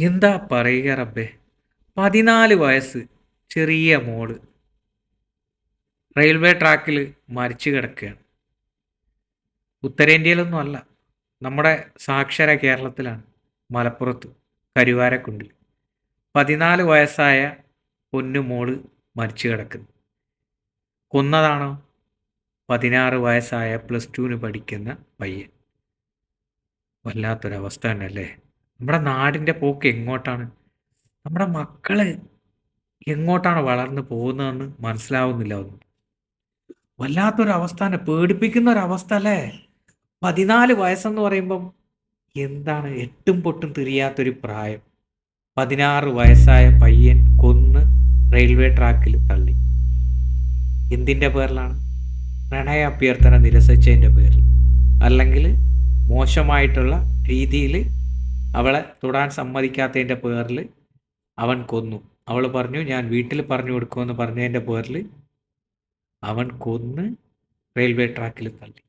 എന്താ പറയുക റബ്ബേ? പതിനാല് വയസ്സ് ചെറിയ മോൾ. റെയിൽവേ ട്രാക്കിൽ മരിച്ചു കിടക്കുകയാണ്. ഉത്തരേന്ത്യയിലൊന്നും അല്ല. നമ്മുടെ സാക്ഷര കേരളത്തിലാണ് മലപ്പുറത്ത് കരുവാരക്കുണ്ടിൽ. പതിനാല് വയസ്സായ പൊന്നു മോൾ മരിച്ചു കിടക്കുന്നു. കൊന്നതാണോ? പതിനാറ് വയസ്സായ പ്ലസ് ടുവിന് പഠിക്കുന്ന പയ്യൻ. വല്ലാത്തൊരവസ്ഥ തന്നെ അല്ലേ നമ്മുടെ നാടിന്റെ പോക്ക് എങ്ങോട്ടാണ്? നമ്മുടെ മക്കൾ എങ്ങോട്ടാണ് വളർന്നു പോകുന്നതെന്ന് മനസ്സിലാവുന്നില്ല ഒന്നും. വല്ലാത്തൊരവസ്ഥ പേടിപ്പിക്കുന്ന ഒരവസ്ഥ അല്ലേ? പതിനാല് വയസ്സെന്ന് പറയുമ്പം എന്താണ് എട്ടും പൊട്ടും തിരിയാത്തൊരു പ്രായം. പതിനാറ് വയസ്സായ പയ്യൻ കൊന്ന് റെയിൽവേ ട്രാക്കിൽ തള്ളി. എന്തിന്റെ പേരിലാണ്? പ്രണയ അഭ്യർത്ഥന നിരസിച്ചതിന്റെ പേരിൽ. അല്ലെങ്കിൽ മോശമായിട്ടുള്ള രീതിയിൽ അവളെ തൊടാൻ സമ്മതിക്കാത്തതിന്റെ പേരിൽ അവൻ കൊന്നു. അവൾ പറഞ്ഞു ഞാൻ വീട്ടിൽ പറഞ്ഞു കൊടുക്കുമെന്ന് പറഞ്ഞതിന്റെ പേരിൽ അവൻ കൊന്ന് റെയിൽവേ ട്രാക്കിൽ തള്ളി.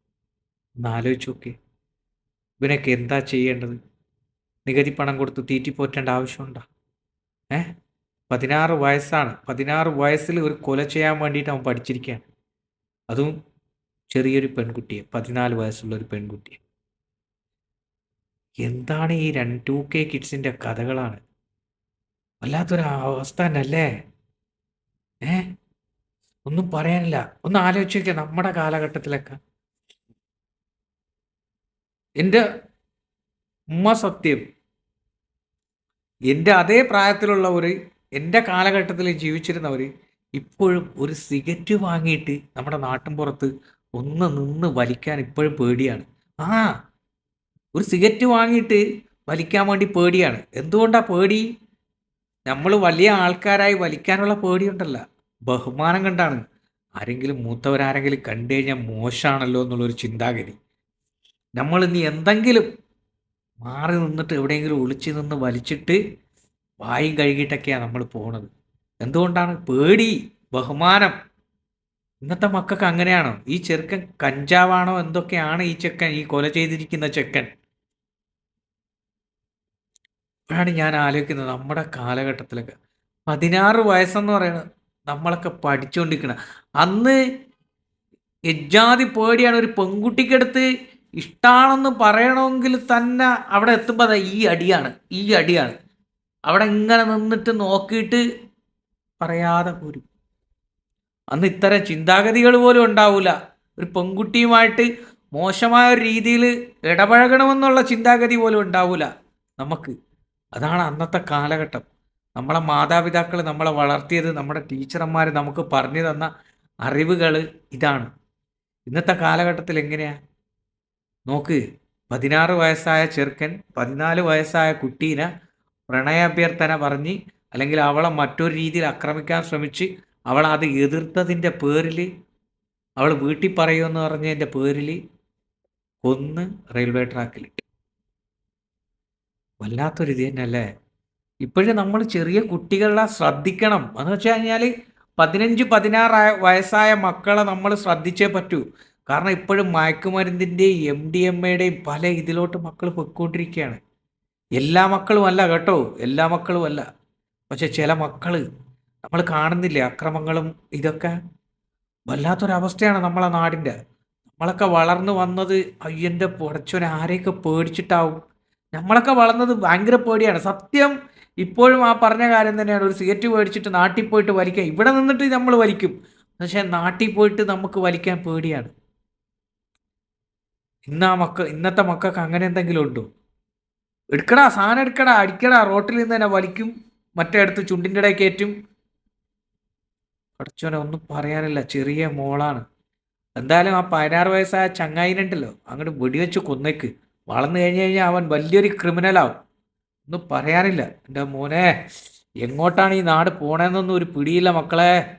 ഒന്ന് ആലോചിച്ച് നോക്കി ഇവനൊക്കെ എന്താ ചെയ്യേണ്ടത്? നികുതി പണം കൊടുത്ത് തീറ്റിപ്പോറ്റേണ്ട ആവശ്യമുണ്ടോ? ഏ? പതിനാറ് വയസ്സാണ്. പതിനാറ് വയസ്സിൽ ഒരു കൊല ചെയ്യാൻ വേണ്ടിയിട്ട് അവൻ പഠിച്ചിരിക്കുകയാണ്. അതും ചെറിയൊരു പെൺകുട്ടിയെ പതിനാല് വയസ്സുള്ള ഒരു പെൺകുട്ടിയെ. എന്താണ് ഈ രണ്ട് ടു കെ കിഡ്സിന്റെ കഥകളാണ്? വല്ലാത്തൊരു അവസ്ഥ തന്നെയല്ലേ ഏ? ഒന്നും പറയാനില്ല. ഒന്ന് ആലോചിച്ച് നോക്കിയാൽ നമ്മുടെ കാലഘട്ടത്തിലൊക്കെ. എന്റെ ഉമ്മ സത്യം എന്റെ അതേ പ്രായത്തിലുള്ളവർ എന്റെ കാലഘട്ടത്തിൽ ജീവിച്ചിരുന്നവർ ഇപ്പോഴും ഒരു സിഗരറ്റ് വാങ്ങിയിട്ട് നമ്മുടെ നാട്ടിൻ പുറത്ത് ഒന്ന് നിന്ന് വലിക്കാൻ ഇപ്പോഴും പേടിയാണ്. ആ ഒരു സിഗരറ്റ് വാങ്ങിയിട്ട് വലിക്കാൻ വേണ്ടി പേടിയാണ്. എന്തുകൊണ്ടാ പേടി? നമ്മൾ വലിയ ആൾക്കാരായി വലിക്കാനുള്ള പേടിയുണ്ടല്ല. ബഹുമാനം കണ്ടാണ്. ആരെങ്കിലും മൂത്തവരാരെങ്കിലും കണ്ടു കഴിഞ്ഞാൽ മോശമാണല്ലോ എന്നുള്ളൊരു ചിന്താഗതി. നമ്മൾ ഇനി എന്തെങ്കിലും മാറി നിന്നിട്ട് എവിടെയെങ്കിലും ഒളിച്ചു നിന്ന് വലിച്ചിട്ട് വായും കഴുകിയിട്ടൊക്കെയാണ് നമ്മൾ പോണത്. എന്തുകൊണ്ടാണ്? പേടി ബഹുമാനം. ഇന്നത്തെ മക്കൾക്ക് അങ്ങനെയാണോ? ഈ ചെറുക്കൻ കഞ്ചാവാണോ? എന്തൊക്കെയാണ് ഈ ചെക്കൻ ഈ കൊല ചെയ്തിരിക്കുന്ന ചെക്കൻ? അപ്പോഴാണ് ഞാൻ ആലോചിക്കുന്നത് നമ്മുടെ കാലഘട്ടത്തിലൊക്കെ. പതിനാറ് വയസ്സെന്ന് പറയുന്നത് നമ്മളൊക്കെ പഠിച്ചുകൊണ്ടിരിക്കണം അന്ന് എജ്ജാതി പേടിയാണ് ഒരു പെൺകുട്ടിക്കടുത്ത് ഇഷ്ടമാണെന്ന് പറയണമെങ്കിൽ തന്നെ അവിടെ എത്തുമ്പോൾ ഈ അടിയാണ് ഈ അടിയാണ്. അവിടെ ഇങ്ങനെ നിന്നിട്ട് നോക്കിയിട്ട് പറയാതെ പോരും. അന്ന് ഇത്തരം ചിന്താഗതികൾ പോലും ഉണ്ടാവില്ല ഒരു പെൺകുട്ടിയുമായിട്ട് മോശമായ ഒരു രീതിയിൽ ഇടപഴകണമെന്നുള്ള ചിന്താഗതി പോലും ഉണ്ടാവില്ല നമുക്ക്. അതാണ് അന്നത്തെ കാലഘട്ടം. നമ്മളെ മാതാപിതാക്കൾ നമ്മളെ വളർത്തിയത് നമ്മുടെ ടീച്ചർമാർ നമുക്ക് പറഞ്ഞു തന്ന അറിവുകൾ ഇതാണ്. ഇന്നത്തെ കാലഘട്ടത്തിൽ എങ്ങനെയാ? നോക്ക് പതിനാറ് വയസ്സായ ചെറുക്കൻ പതിനാല് വയസ്സായ കുട്ടീനെ പ്രണയാഭ്യർത്ഥന പറഞ്ഞ് അല്ലെങ്കിൽ അവളെ മറ്റൊരു രീതിയിൽ ആക്രമിക്കാൻ ശ്രമിച്ച് അവൾ അത് എതിർത്തതിന്റെ പേരിൽ അവൾ വീട്ടിൽ പറയുമെന്ന് പറഞ്ഞതിന്റെ പേരിൽ കൊന്ന് റെയിൽവേ ട്രാക്കിലിട്ട്. വല്ലാത്തൊരു ഇത് തന്നെയല്ലേ? ഇപ്പോഴും നമ്മൾ ചെറിയ കുട്ടികളെ ശ്രദ്ധിക്കണം. എന്ന് വെച്ച് കഴിഞ്ഞാൽ പതിനഞ്ച് പതിനാറ് വയസ്സായ മക്കളെ നമ്മൾ ശ്രദ്ധിച്ചേ പറ്റൂ. കാരണം ഇപ്പോഴും മയക്കുമരുന്നിന്റെയും എം ഡി എം എയുടെയും പല ഇതിലോട്ട് മക്കൾ പൊയ്ക്കൊണ്ടിരിക്കുകയാണ്. എല്ലാ മക്കളും അല്ല കേട്ടോ. എല്ലാ മക്കളും അല്ല. പക്ഷെ ചില മക്കൾ നമ്മൾ കാണുന്നില്ല അക്രമങ്ങളും ഇതൊക്കെ? വല്ലാത്തൊരവസ്ഥയാണ് നമ്മളെ നാടിന്റെ. നമ്മളൊക്കെ വളർന്നു വന്നത് അയ്യന്റെ പുടച്ചോനെ ആരെയൊക്കെ പേടിച്ചിട്ടാവും? നമ്മളൊക്കെ വളർന്നത് ഭയങ്കര പേടിയാണ്. സത്യം ഇപ്പോഴും ആ പറഞ്ഞ കാര്യം തന്നെയാണ്. ഒരു സിഗരറ്റ് മേടിച്ചിട്ട് നാട്ടിൽ പോയിട്ട് വലിക്കാം ഇവിടെ നിന്നിട്ട് നമ്മൾ വലിക്കും. പക്ഷേ നാട്ടിൽ പോയിട്ട് നമുക്ക് വലിക്കാൻ പേടിയാണ്. ഇന്ന് ആ മക്ക ഇന്നത്തെ മക്കൾക്ക് അങ്ങനെ എന്തെങ്കിലും ഉണ്ടോ? എടുക്കടാ സാധനം എടുക്കടാ അടിക്കടാ റോട്ടിൽ നിന്ന് തന്നെ വലിക്കും. മറ്റേ അടുത്ത് ചുണ്ടിന്റെ ഇടയിൽ കയറ്റും. പഠിച്ചോനെ ഒന്നും പറയാനില്ല. ചെറിയ മോളാണ്. എന്തായാലും ആ പതിനാറ് വയസ്സായ ചങ്ങായിനുണ്ടല്ലോ അങ്ങോട്ട് വെടിവെച്ച് കൊന്നേക്ക്. വളർന്നു കഴിഞ്ഞ് കഴിഞ്ഞാൽ അവൻ വലിയൊരു ക്രിമിനലാവും. ഒന്നും പറയാനില്ല. എന്റെ മോനെ എങ്ങോട്ടാണ് ഈ നാട് പോണേന്നൊന്നും ഒരു പിടിയില്ല മക്കളെ.